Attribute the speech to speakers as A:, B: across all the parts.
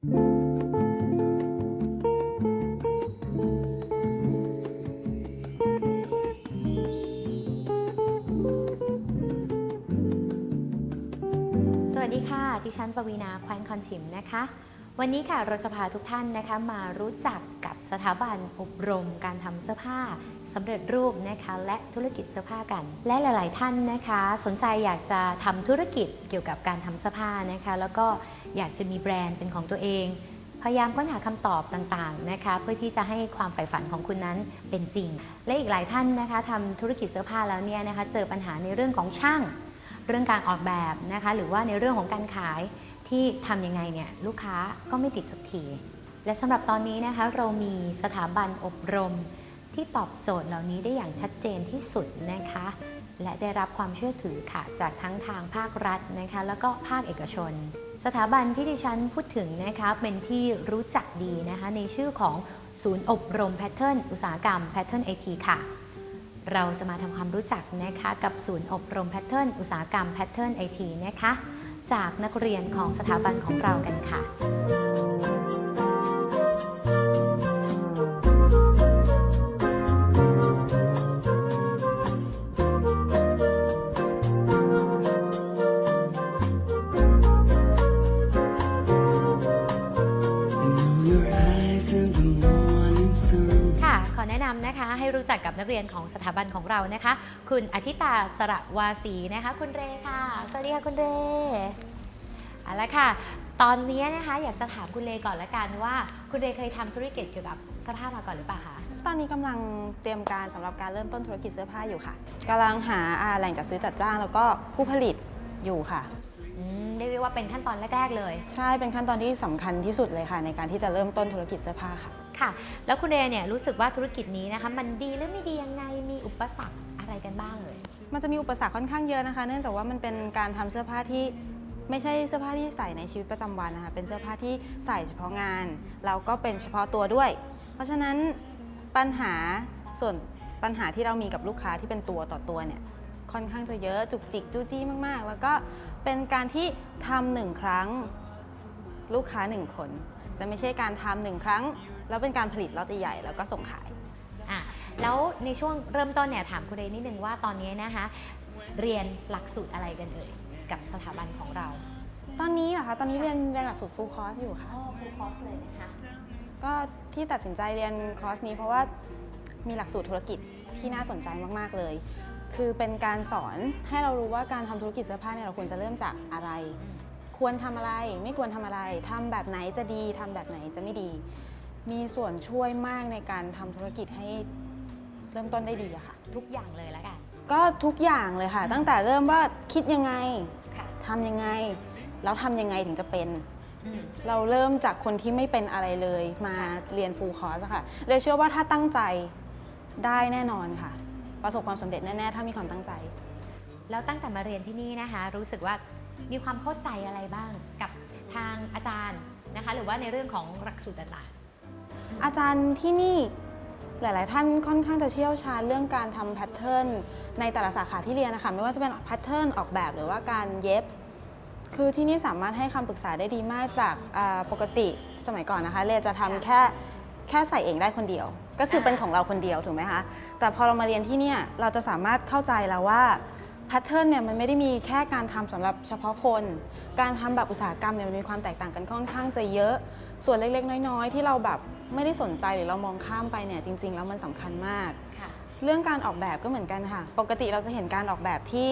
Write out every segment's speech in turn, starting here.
A: สวัสดีค่ะ ดิฉันปวีนาควันคอนชิมนะคะ วันนี้ค่ะเราจะพาทุกท่านนะคะมารู้จักกับสถาบันอบรมการทำเสื้อผ้าสำเร็จรูปนะคะและธุรกิจเสื้อผ้ากัน และหลาย ๆ ท่านนะคะ สนใจอยากจะทำธุรกิจเกี่ยวกับการทำเสื้อผ้านะคะ แล้วก็ อยากจะมีแบรนด์เป็นของตัวเอง พยายามค้นหาคำตอบต่างๆนะคะเพื่อที่จะให้ความใฝ่ฝันของคุณนั้นเป็นจริง และอีกหลายท่านนะคะทำธุรกิจเสื้อผ้าแล้วเนี่ยนะคะเจอปัญหาในเรื่องของช่าง เรื่องการออกแบบนะคะหรือว่าในเรื่องของการขายที่ทำยังไงเนี่ยลูกค้าก็ไม่ติดสักทีและสำหรับตอนนี้นะคะเรามีสถาบันอบรมที่ตอบโจทย์เหล่านี้ได้อย่างชัดเจนที่สุดนะคะ และได้รับความเชื่อถือค่ะ จากทั้งทางภาครัฐนะคะ แล้วก็ภาคเอกชน สถาบันที่ดิฉันพูดถึงนะคะเป็นที่รู้จักดีนะคะในชื่อของศูนย์อบรมแพทเทิร์นอุตสาหกรรมแพทเทิร์นไอทีค่ะ เราจะมาทำความรู้จักนะคะกับศูนย์อบรมแพทเทิร์นอุตสาหกรรมแพทเทิร์นไอทีนะคะจากนักเรียนของสถาบันของเรากันค่ะ รู้จักกับนักเรียนของสถาบันของเรานะคะ คุณอธิตาสระวาสีนะคะ คุณเรค่ะ สวัสดีค่ะคุณเรเอาละค่ะ ตอนนี้นะคะอยากจะถามคุณเรก่อนละกันว่า คุณเรเคยทำธุรกิจเกี่ยวกับเสื้อผ้ามาก่อนหรือเปล่าคะ
B: ตอนนี้กำลังเตรียมการสำหรับการเริ่มต้นธุรกิจเสื้อผ้าอยู่ค่ะกำลังหาอ่าแหล่งจัดซื้อจัดจ้างแล้วก็ผู้ผลิตอยู่ค่ะ
A: อืมเรียกได้ว่าเป็นขั้นตอนแรก ๆ เลย
B: ใช่เป็นขั้นตอนที่สำคัญที่สุดเลยค่ะ ในการที่จะเริ่มต้นธุรกิจเสื้อผ้าค่ะ
A: ค่ะ แล้วคุณเรเนี่ยรู้สึกว่าธุรกิจนี้นะคะมันดีหรือไม่ดียังไงมีอุปสรรคอะไรกันบ้างเลย
B: มันจะมีอุปสรรคค่อนข้างเยอะนะคะ เนื่องจากว่ามันเป็นการทำเสื้อผ้าที่ไม่ใช่เสื้อผ้าที่ใส่ในชีวิตประจำวันนะคะ เป็นเสื้อผ้าที่ใส่เฉพาะงาน แล้วก็เป็นเฉพาะตัวด้วย เพราะฉะนั้นปัญหาส่วนปัญหาที่เรามีกับลูกค้าที่เป็นตัวต่อตัวเนี่ยค่อนข้างจะเยอะจุกจิกจู้จี้มาก ๆ แล้วก็เป็นการที่ทำหนึ่งครั้ง ลูกค้าหนึ่งคน จะไม่ใช่การทำหนึ่งครั้ง แล้วเป็นการผลิตล็อตใหญ่ๆแล้วก็ส่งขาย
A: อะแล้วในช่วงเริ่มต้นเนี่ยถามคุณเรนิดนึงว่าตอนนี้นะคะ เรียนหลักสูตรอะไรกันเอ่ยกับสถาบันของเรา
B: ตอนนี้เหรอคะตอนนี้เรียนเรียนหลักสูตรฟูลคอร์สอยู่ค่ะ
A: อ๋อฟูลคอร์สเลยนะคะ
B: ก็ที่ตัดสินใจเรียนคอร์สนี้เพราะว่ามีหลักสูตรธุรกิจที่น่าสนใจมากๆเลย คือเป็นการสอนให้เรารู้ว่าการทำธุรกิจเสื้อผ้าเนี่ยเราควรจะเริ่มจากอะไร ควรทำอะไร ไม่ควรทำอะไรทำแบบไหนจะดีทำแบบไหนจะไม่ดี มีส่วนช่วยมากในการทำธุรกิจให้เริ่มต้นได้ดีอะค่ะ
A: ทุกอย่างเลยแล้วกัน
B: ก็ทุกอย่างเลยค่ะ ตั้งแต่เริ่มว่าคิดยังไง
A: ค่ะ
B: ทำยังไง แล้วทำยังไงถึงจะเป็น
A: อืม
B: เราเริ่มจากคนที่ไม่เป็นอะไรเลยมาเรียนฟูลคอร์สอะค่ะเลยเชื่อว่าถ้าตั้งใจได้แน่นอนค่ะ ประสบความสำเร็จแน่ ๆ ถ้ามีความตั้งใจ
A: แล้วตั้งแต่มาเรียนที่นี่นะคะ รู้สึกว่า มีความเข้าใจอะไรบ้างกับทางอาจารย์นะคะ หรือว่าในเรื่องของหลักสูตรต่าง
B: อาจารย์ที่นี่หลาย ๆ ท่านค่อนข้างจะเชี่ยวชาญเรื่องการทำแพทเทิร์นในแต่ละสาขาที่เรียนนะคะไม่ว่าจะเป็นแพทเทิร์นออกแบบหรือว่าการเย็บ คือที่นี่สามารถให้คำปรึกษาได้ดีมากจากอ่าปกติสมัยก่อนนะคะเรียนจะทำแค่แค่ใส่เองได้คนเดียว ก็คือเป็นของเราคนเดียวถูกไหมคะแต่พอเรามาเรียนที่เนี่ยเราจะสามารถเข้าใจแล้วว่า แพทเทิร์นเนี่ยมันไม่ได้มีแค่การทำสำหรับเฉพาะคน การทำแบบอุตสาหกรรมเนี่ยมันมีความแตกต่างกันค่อนข้างจะเยอะ ส่วนเล็กๆ น้อยๆ ที่เราแบบไม่ได้สนใจหรือเรามองข้ามไปเนี่ยจริง ๆ แล้วมันสำคัญมาก
A: ๆค่ะ
B: เรื่องการออกแบบก็เหมือนกันค่ะ ปกติเราจะเห็นการออกแบบที่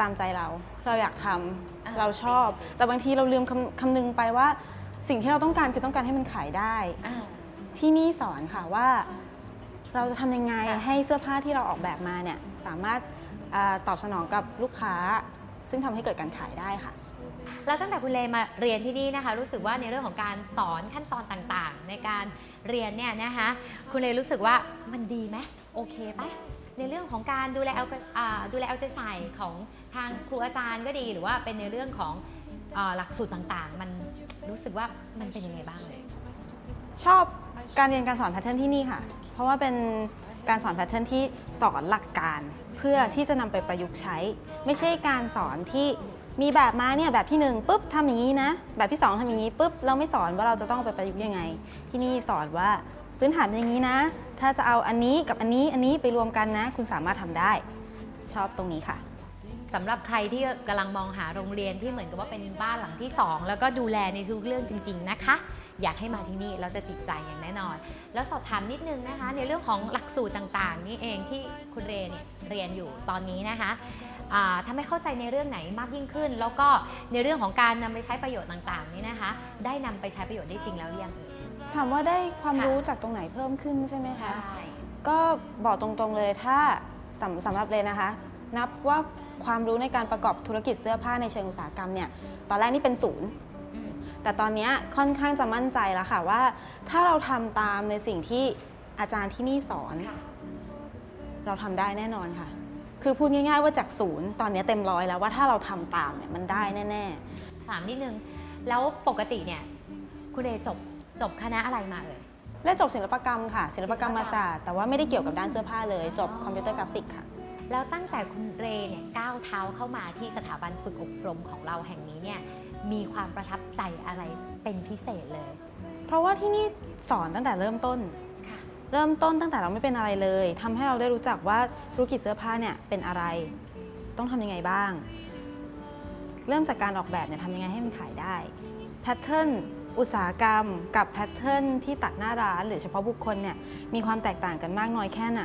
B: ตามใจเรา เราอยากทำ
A: อ่า
B: เราชอบ แต่บางทีเราลืมคำคำนึงไปว่า สิ่งที่เราต้องการคือต้องการให้มันขายได้
A: อ่า
B: ที่นี่สอนค่ะว่าเราจะทำยังไง
A: ค่ะ
B: ให้เสื้อผ้าที่เราออกแบบมาเนี่ยสามารถอา ตอบสนองกับลูกค้า ซึ่งทำให้เกิดการขายได้ค่ะ
A: แล้วตั้งแต่คุณเลมาเรียนที่นี่นะคะ รู้สึกว่าในเรื่องของการสอนขั้นตอนต่างๆ ในการเรียนเนี่ยนะคะคุณเลรู้สึกว่ามันดีไหมโอเคปะในเรื่องของการดูแลเอาอ่าดูแลเอาใจใส่ของทางครูอาจารย์ก็ดีหรือว่าเป็นในเรื่องของอาหลักสูตรต่างๆ มันรู้สึกว่ามันเป็นยังไงบ้างเลย
B: ชอบการเรียนการสอนแพทเทิร์นที่นี่ค่ะ เพราะว่าเป็นการสอนแพทเทิร์นที่สอนหลักการเพื่อที่จะนำไปประยุกต์ใช้ ไม่ใช่การสอนที่มีแบบมาเนี่ยแบบที่หนึ่งปุ๊บทำอย่างนี้นะ แบบที่สองทำอย่างนี้ปุ๊บเราไม่สอนว่าเราจะต้องไปประยุกต์ยังไง ที่นี่สอนว่าพื้นฐานเป็นอย่างนี้นะ ถ้าจะเอาอันนี้กับอันนี้อันนี้ไปรวมกันนะ คุณสามารถทำได้ ชอบตรงนี้ค่ะ
A: สำหรับใครที่กำลังมองหาโรงเรียนที่เหมือนกับว่าเป็นบ้านหลังที่ 2 แล้วก็ดูแลในทุกเรื่องจริง ๆ นะคะ อยากให้มาที่นี่เราจะติดใจอย่างแน่นอน แล้วสอบถามนิดนึงนะคะ ในเรื่องของหลักสูตรต่างๆ นี่เองที่คุณเรเนี่ยเรียนอยู่ตอนนี้นะคะอ่าทำให้เข้าใจในเรื่องไหนมากยิ่งขึ้น แล้วก็ในเรื่องของการนำไปใช้ประโยชน์ต่างๆ นี่นะคะ ได้นำไปใช้ประโยชน์ได้จริงแล้วหรือยังเอ่ย
B: ถามว่าได้ความ
A: ค่ะ
B: รู้จากตรงไหนเพิ่มขึ้นใช่ไหมคะก็บอกตรงๆเลยถ้าสำสำหรับเลยนะคะ นับว่าความรู้ในการประกอบธุรกิจเสื้อผ้าในเชิงอุตสาหกรรมเนี่ยตอนแรกนี่เป็นศูนย์
A: อืม
B: แต่ตอนเนี้ยค่อนข้างจะมั่นใจแล้วค่ะว่า ถ้าเราทำตามในสิ่งที่อาจารย์ที่นี่สอน
A: ค่ะ
B: เราทำได้แน่นอนค่ะ คือพูดง่าย ๆ ว่าจากศูนย์ตอนเนี้ยเต็มร้อยแล้วว่าถ้าเราทำตามเนี่ยมันได้แน่
A: ถามนิดนึง แล้วปกติเนี่ยคุณเรจบจบคณะอะไรมาเอ่ย
B: ๆและจบศิลปกรรมค่ะ ศิลปกรรมศาสตร์แต่ว่าไม่ได้เกี่ยวกับด้านเสื้อผ้าเลย จบคอมพิวเตอร์กราฟิกค่ะ
A: แล้วตั้งแต่คุณเรเนี่ยก้าวเท้าเข้ามาที่สถาบันฝึกอบรมของเราแห่งนี้เนี่ยมีความประทับใจอะไรเป็นพิเศษเลย
B: เพราะว่าที่นี่สอนตั้งแต่เริ่มต้น
A: ค่ะ
B: เริ่มต้นตั้งแต่เราไม่เป็นอะไรเลยทำให้เราได้รู้จักว่าธุรกิจเสื้อผ้าเนี่ยเป็นอะไร ต้องทำยังไงบ้าง เริ่มจากการออกแบบเนี่ยทำยังไงให้มันขายได้แพทเทิร์น อุตสาหกรรมกับแพทเทิร์นที่ตัดหน้าร้าน หรือเฉพาะบุคคลเนี่ยมีความแตกต่างกันมากน้อยแค่ไหน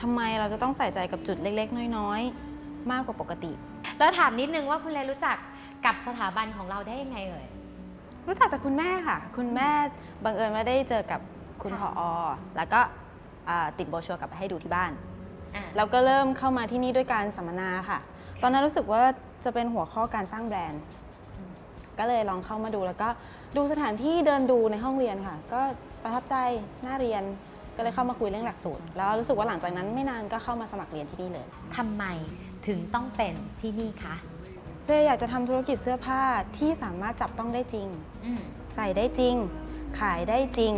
B: ทำไมเราจะต้องใส่ใจกับจุดเล็กๆ น้อยๆ มากกว่าปกติ
A: แล้วถามนิดนึงว่าคุณเรรู้จักกับสถาบันของเราได้ยังไงเอ่ย
B: รู้จักจากคุณแม่ค่ะ คุณแม่บังเอิญว่าได้เจอกับคุณผ
A: ค่ะ
B: อแล้วก็อ่าติดโบรชัวร์กลับไปให้ดูที่บ้าน
A: อะ
B: แล้วก็เริ่มเข้ามาที่นี่ด้วยการสัมมนาค่ะ ตอนนั้นรู้สึกว่าจะเป็นหัวข้อการสร้างแบรนด์ ก็เลยลองเข้ามาดูแล้วก็ดูสถานที่เดินดูในห้องเรียนค่ะ ก็ประทับใจน่าเรียนก็เลยเข้ามาคุยเรื่องหลักสูตร แล้วรู้สึกว่าหลังจากนั้นไม่นานก็เข้ามาสมัครเรียนที่นี่เลย
A: ทำไมถึงต้องเป็นที่นี่คะ
B: เรย์อยากจะทำธุรกิจเสื้อผ้าที่สามารถจับต้องได้จริง
A: อืม
B: ใส่ได้จริง ขายได้จริง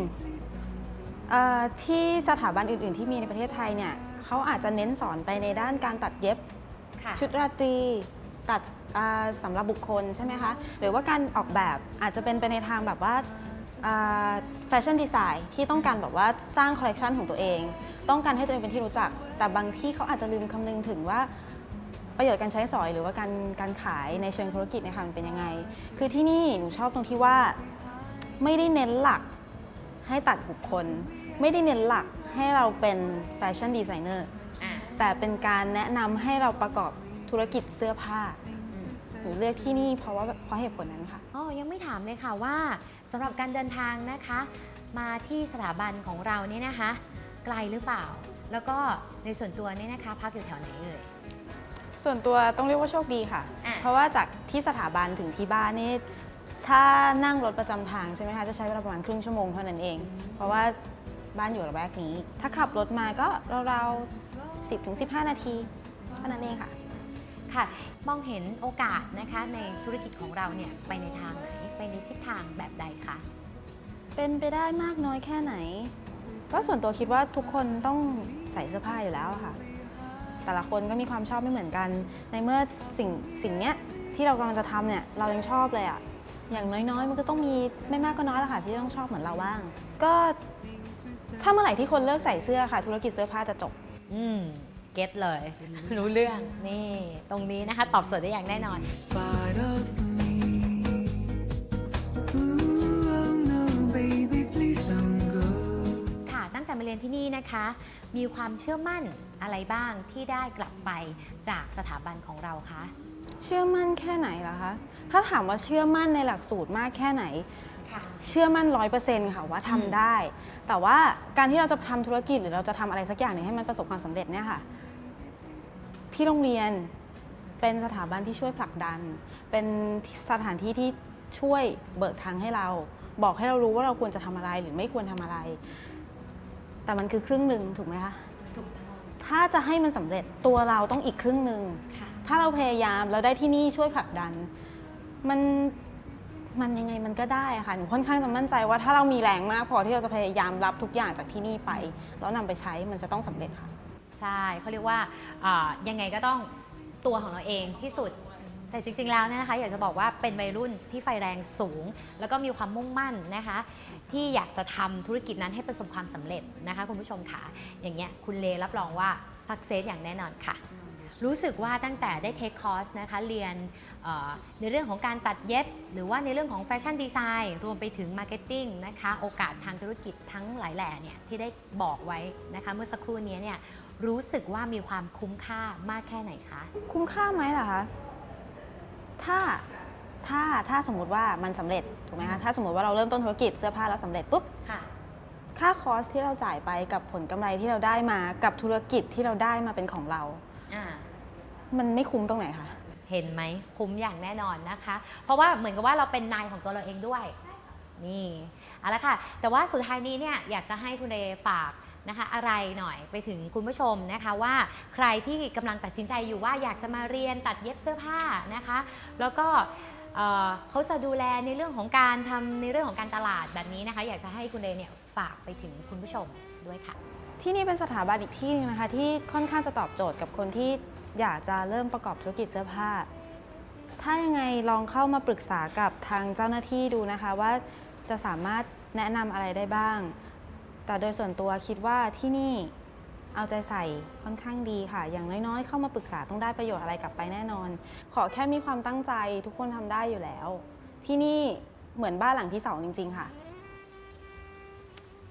B: เอ่อที่สถาบันอื่น ๆ ที่มีในประเทศไทยเนี่ยเขาอาจจะเน้นสอนไปในด้านการตัดเย็บ
A: ค่ะ
B: ชุดราตรี ตัดอ่าสำหรับบุคคลใช่ไหมคะหรือว่าการออกแบบอาจจะเป็นไปในทางแบบว่าแฟชั่นดีไซน์ที่ต้องการแบบว่าสร้างคอลเลกชันของตัวเอง ต้องการให้ตัวเองเป็นที่รู้จัก แต่บางที่เขาอาจจะลืมคำนึงถึงว่าประโยชน์การใช้สอยหรือว่าการการขายในเชิงธุรกิจเนะคะมันเป็นยังไง คือที่นี่หนูชอบตรงที่ว่าไม่ได้เน้นหลักให้ตัดบุคคล ไม่ได้เน้นหลักให้เราเป็นแฟชั่นดีไซเนอร์
A: อะ
B: แต่เป็นการแนะนำให้เราประกอบ ธุรกิจเสื้อผ้า
A: อืม
B: หนูเลือกที่นี่เพราะว่าเพราะเหตุผลนั้นค่ะ
A: อ๋อ ยังไม่ถามเลยค่ะว่าสำหรับการเดินทางนะคะ มาที่สถาบันของเราเนี่ยนะคะ ไกลหรือเปล่า แล้วก็ในส่วนตัวเนี่ยนะคะ พักอยู่แถวไหนเอ่ย
B: ส่วนตัวต้องเรียกว่าโชคดีค่ะ
A: อะ
B: เพราะว่าจากที่สถาบันถึงที่บ้านนี่ถ้านั่งรถประจำทางใช่ไหมคะจะใช้เวลาประมาณครึ่งชั่วโมงเท่านั้นเอง เพราะว่าบ้านอยู่ระแวกนี้ ถ้าขับรถมาก็ราวๆ10ถึง15 นาทีเท่านั้นเองค่ะ
A: ค่ะ มองเห็นโอกาสนะคะในธุรกิจของเราเนี่ยไปในทางไหน ไปในทิศทางแบบใดคะ
B: เป็นไปได้มากน้อยแค่ไหน ก็ส่วนตัวคิดว่าทุกคนต้องใส่เสื้อผ้าอยู่แล้วอะค่ะ แต่ละคนก็มีความชอบไม่เหมือนกัน ในเมื่อสิ่งสิ่งเนี้ยที่เรากำลังจะทำเนี่ยเรายังชอบเลยอะอย่างน้อยๆ มันก็ต้องมีไม่มากก็น้อยแหละค่ะที่ต้องชอบเหมือนเราบ้าง ก็ถ้าเมื่อไหร่ที่คนเลิกใส่เสื้อค่ะ ธุรกิจเสื้อผ้าจะจบ
A: อืมเก็ตเลย รู้เรื่องนี่ ตรงนี้นะคะ ตอบโจทย์ได้อย่างแน่นอน
C: part of me. Ooh, oh no, baby, please don't go.
A: ค่ะตั้งแต่มาเรียนที่นี่นะคะ มีความเชื่อมั่นอะไรบ้างที่ได้กลับไปจากสถาบันของเราคะ
B: เชื่อมั่นแค่ไหนล่ะคะ ถ้าถามว่าเชื่อมั่นในหลักสูตรมากแค่ไหน
A: ค่ะ
B: เชื่อมั่นร้อยเปอร์เซ็นต์ค่ะว่าทำ
A: อืม
B: ได้ แต่ว่าการที่เราจะทำธุรกิจหรือเราจะทำอะไรสักอย่างหนึ่งให้มันประสบความสำเร็จเนี่ยค่ะ ที่โรงเรียนเป็นสถาบันที่ช่วยผลักดัน เป็นสถานที่ที่ช่วยเบิกทางให้เรา บอกให้เรารู้ว่าเราควรจะทำอะไรหรือไม่ควรทำอะไร แต่มันคือครึ่งหนึ่งถูกไหมคะ
A: ถูกต้อง
B: ถ้าจะให้มันสำเร็จตัวเราต้องอีกครึ่งหนึ่ง
A: ค่ะ
B: ถ้าเราพยายามเราได้ที่นี่ช่วยผลักดัน มันมันยังไงมันก็ได้อะค่ะหนูค่อนข้างจะมั่นใจว่าถ้าเรามีแรงมากพอที่เราจะพยายามรับทุกอย่างจากที่นี่ไป แล้วนำไปใช้มันจะต้องสำเร็จค่ะ
A: ใช่เขาเรียกว่ายังไงก็ต้องตัวของเราเองที่สุด แต่จริงๆแล้วเนี่ยนะคะอยากจะบอกว่าเป็นวัยรุ่นที่ไฟแรงสูง แล้วก็มีความมุ่งมั่นนะคะ ที่อยากจะทำธุรกิจนั้นให้ประสบความสำเร็จนะคะคุณผู้ชมค่ะอย่างเงี้ยคุณเลรับรองว่าสักเซสอย่างแน่นอนค่ะ รู้สึกว่าตั้งแต่ได้เทคคอร์สนะคะเรียน ในเรื่องของการตัดเย็บ หรือว่าในเรื่องของแฟชั่นดีไซน์รวมไปถึงมาร์เก็ตติ้งนะคะโอกาสทางธุรกิจทั้งหลายแหล่เนี่ยที่ได้บอกไว้นะคะเมื่อสักครู่นี้เนี่ยรู้สึกว่ามีความคุ้มค่ามากแค่ไหนคะ
B: คุ้มค่าไหมล่ะคะ ถ้าถ้าถ้าสมมุติว่ามันสำเร็จถูกไหมคะถ้าสมมติว่าเราเริ่มต้นธุรกิจเสื้อผ้าแล้วสำเร็จปุ๊บ
A: ค่ะ
B: ค่าคอสที่เราจ่ายไปกับผลกำไรที่เราได้มากับธุรกิจที่เราได้มาเป็นของเรา
A: อ่า
B: มันไม่คุ้มตรงไหนคะ
A: เห็นไหมคุ้มอย่างแน่นอนนะคะ เพราะว่าเหมือนกับว่าเราเป็นนายของตัวเราเองด้วย นี่เอาละค่ะ แต่ว่าสุดท้ายนี้เนี่ยอยากจะให้คุณเรฝากนะคะอะไรหน่อยไปถึงคุณผู้ชมนะคะว่าใครที่กำลังตัดสินใจอยู่ว่าอยากจะมาเรียนตัดเย็บเสื้อผ้านะคะ แล้วก็เเขาจะดูแลในเรื่องของการทำในเรื่องของการตลาดแบบนี้นะคะ อยากจะให้คุณเรเนี่ยฝากไปถึงคุณผู้ชมด้วยค่ะ
B: ที่นี่เป็นสถาบันอีกที่หนึงนะคะ ที่ค่อนข้างจะตอบโจทย์กับคนที่อยากจะเริ่มประกอบธุรกิจเสื้อผ้า ถ้ายังไงลองเข้ามาปรึกษากับทางเจ้าหน้าที่ดูนะคะว่าจะสามารถแนะนำอะไรได้บ้าง แต่โดยส่วนตัวคิดว่าที่นี่เอาใจใส่ค่อนข้างดีค่ะ อย่างน้อยๆ เข้ามาปรึกษาต้องได้ประโยชน์อะไรกลับไปแน่นอน ขอแค่มีความตั้งใจทุกคนทำได้อยู่แล้ว ที่นี่เหมือนบ้านหลังที่สองจริง ๆ ค่ะ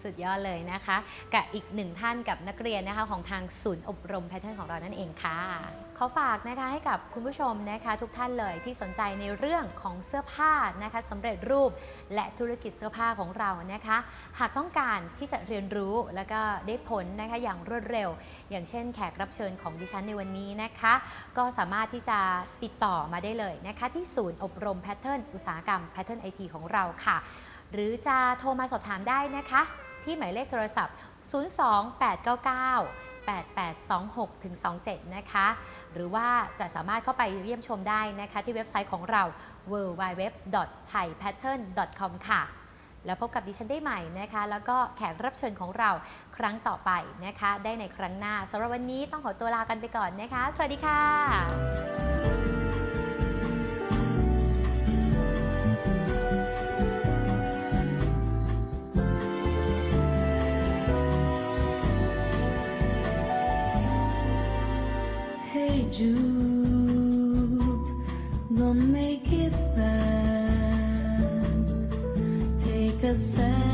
A: สุดยอดเลยนะคะ กับอีกหนึ่งท่านกับนักเรียนนะคะของทางศูนย์อบรมแพทเทิร์นของเรานั่นเองค่ะขอฝากนะคะให้กับคุณผู้ชมนะคะทุกท่านเลยที่สนใจในเรื่องของเสื้อผ้านะคะสำเร็จรูปและธุรกิจเสื้อผ้าของเรานะคะ หากต้องการที่จะเรียนรู้แล้วก็ได้ผลนะคะอย่างรวดเร็ว อย่างเช่นแขกรับเชิญของดิฉันในวันนี้นะคะ ก็สามารถที่จะติดต่อมาได้เลยนะคะ ที่ศูนย์อบรมแพทเทิร์นอุตสาหกรรมแพทเทิร์นไอทีของเราค่ะ หรือจะโทรมาสอบถามได้นะคะ ที่หมายเลขโทรศัพท์ 028998826-27 นะคะ หรือว่าจะสามารถเข้าไปเยี่ยมชมได้นะคะ ที่เว็บไซต์ของเรา www.thaipattern.com ค่ะ แล้วพบกับดิฉันได้ใหม่นะคะ แล้วก็แขกรับเชิญของเราครั้งต่อไปนะคะ ได้ในครั้งหน้าสำหรับวันนี้ต้องขอตัวลากันไปก่อนนะคะ สวัสดีค่ะ
C: make it bad. Take a sad